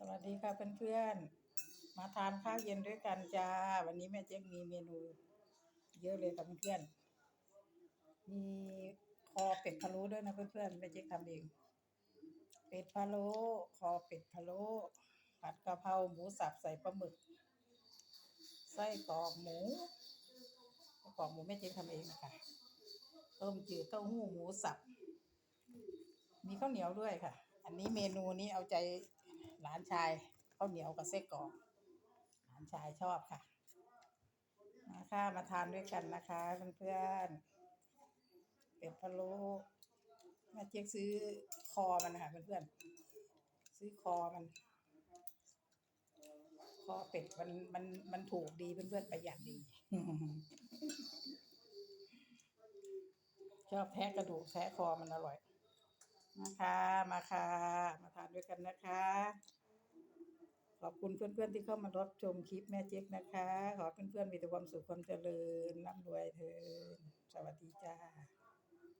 สวัสดีค่ะเพื่อนๆ มาทานข้าวเย็นด้วยกันจ้า วันนี้แม่เจ๊กมีเมนู เยอะเลยค่ะเพื่อนๆ มีคอเป็ดพะโล้ด้วยนะเพื่อนๆ แม่เจ๊กทำเอง เป็ดพะโล้ คอเป็ดพะโล้ ผัดกะเพราหมูสับใส่ปลาหมึก ไส้กรอกหมูไส้กรอกหมูแม่เจ๊กทำเองค่ะ ต้มจืดเต้าหู้หมูสับ มีข้าวเหนียวด้วยค่ะ อันนี้เมนูนี้เอาใจ หลานชายข้าวเหนียวกับไส้กรอกหลานชายชอบค่ะมาค่ะมาทานด้วยกันนะคะเพื่อนๆเป็ดพะโล้แม่เจ๊กซื้อคอมันนะคะเพื่อนๆซื้อคอมัน คอเป็ดมันมันมันถูกดีเพื่อนๆประหยัดดีชอบแทะกระดูกแทะคอมันอร่อย นะคะมาค่ะ มาทานด้วยกันนะคะ ขอบคุณเพื่อนๆที่เข้ามารับชมคลิปแม่เจ๊กนะคะ ขอเพื่อนๆมีแต่ความสุขความเจริญร่ำรวยเถิดสวัสดี